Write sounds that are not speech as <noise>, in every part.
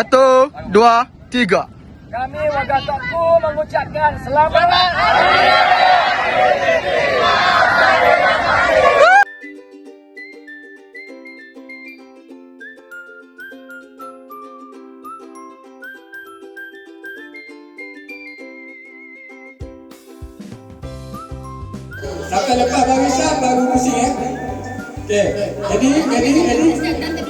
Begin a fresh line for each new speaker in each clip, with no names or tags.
Satu, dua, tiga.
Kami warga Tokku mengucapkan selamat
Sampai lepas barisan baru pusing eh. Okey. Jadi, jadi, jadi.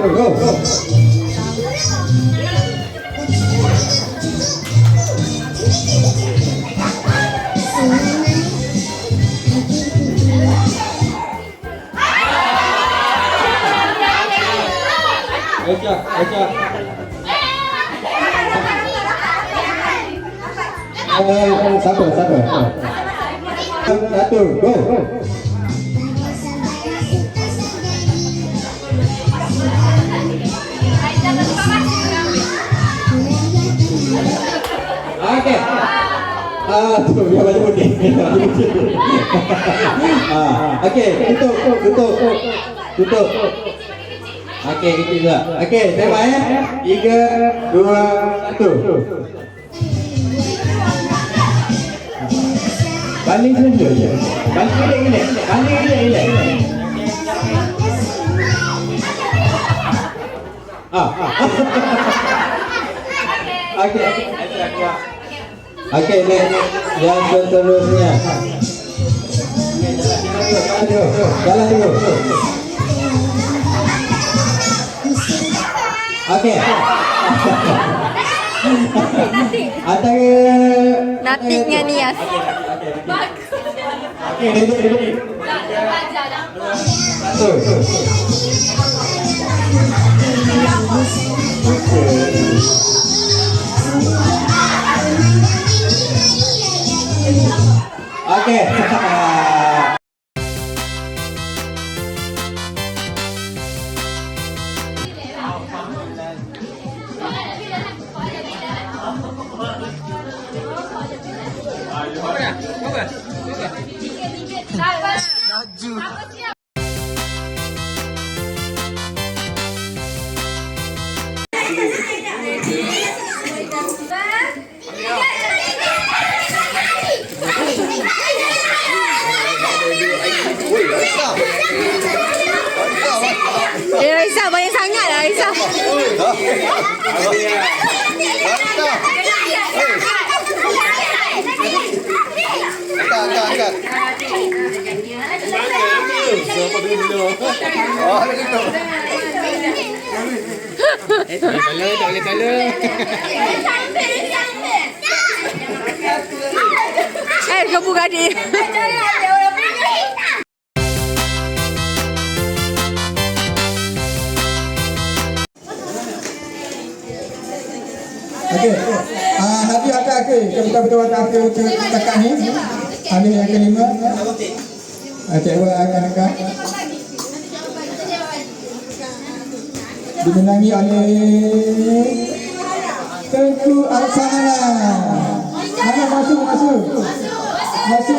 Go. Đấy chưa? Đấy chưa? Ôi, sát rồi, sát rồi. Đã từ, go. go. Okey. Ah, tu yang baju putih. ah, okey, tutup, tutup, tutup. Okey, itu juga. Okey, tembak ya. Tiga, dua, satu. Baling saja je. Baling gila gila. Baling gila gila. Ah, ah. <laughs> Okey, okey. Okey, next. Yang seterusnya. Jalan dulu. Jalan dulu. Okey. Antara
Natik dengan Nias.
Okey, duduk duduk. Satu. Okey.
嘅。Come on, come on, come
on.
sao bây giờ sáng nhảy đấy sao
Tala,
tala, tala.
Eh, kamu gadi.
Okey. Ah, nanti akan akhir. Kita betul betul akhir ke setakat ni. Ada yang kelima. Ah, cikgu akan akan dimenangi oleh Tengku Arsana. Mana masuk masuk. Masuk.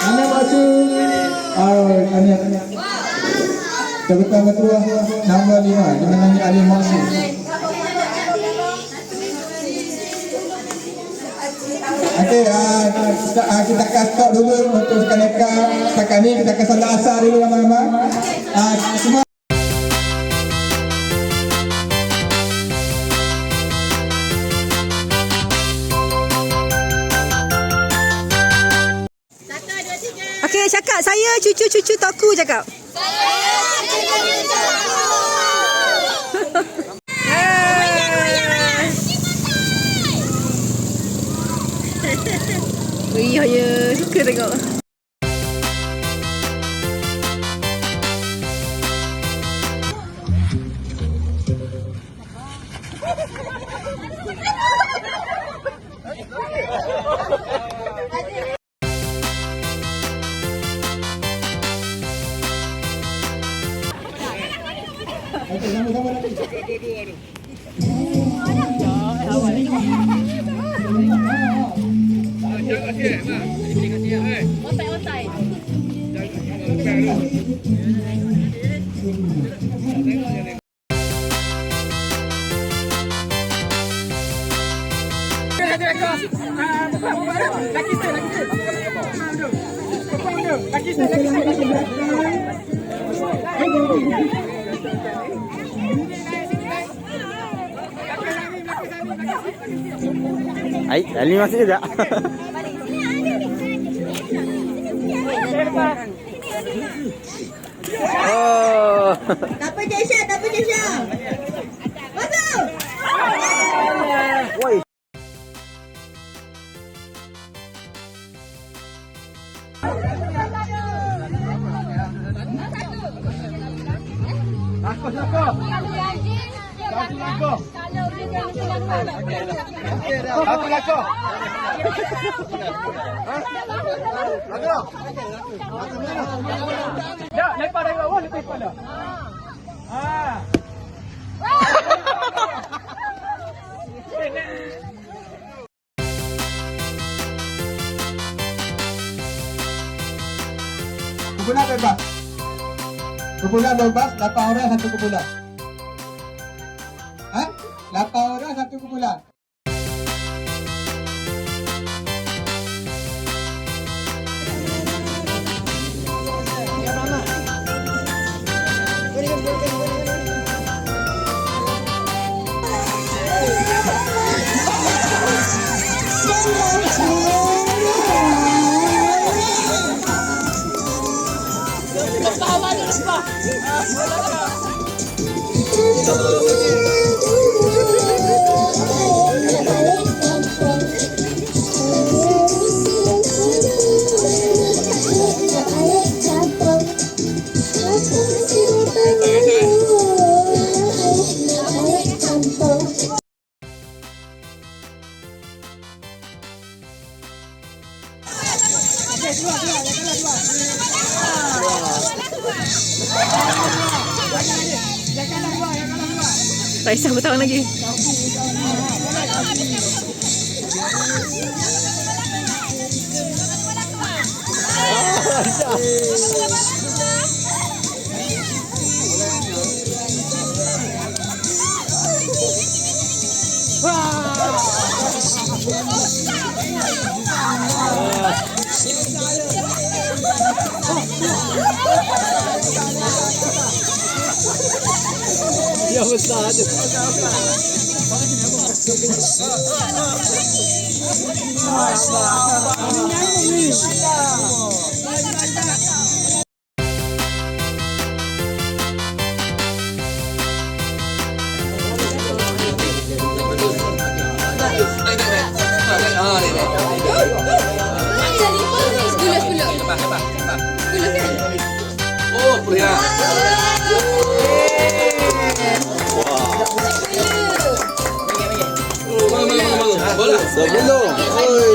Mana masuk. Oh, tanya tanya. Kebetulan ketua nombor lima dimenangi oleh Masuk. Ah, kita ah, kita kasta dulu untuk sekaneka setakat ni kita kasta dasar dulu lama-lama ah, semua
Okey cakap saya cucu-cucu toku cakap. Saya cucu-cucu toku.
으이 허유 후크는 거 Thank you. はい、やりますよ。Oh.
Tak apa Jesha, tak apa Jesha. Masuk.
Woi.
Satu lakor. Ya, lepas dari bawah lebih pada. Ah.
Kumpulan bebas. Kumpulan bebas, 8 orang satu kumpulan. ちょっと待
って。Sa isang taon lagi. Oh, Kamustahan. Gulas Oh.
Sebelum. Oi.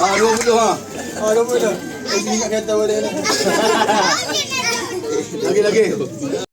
Ah, 20 ha. Ah, 20. Lagi ingat kata boleh ni. Lagi lagi.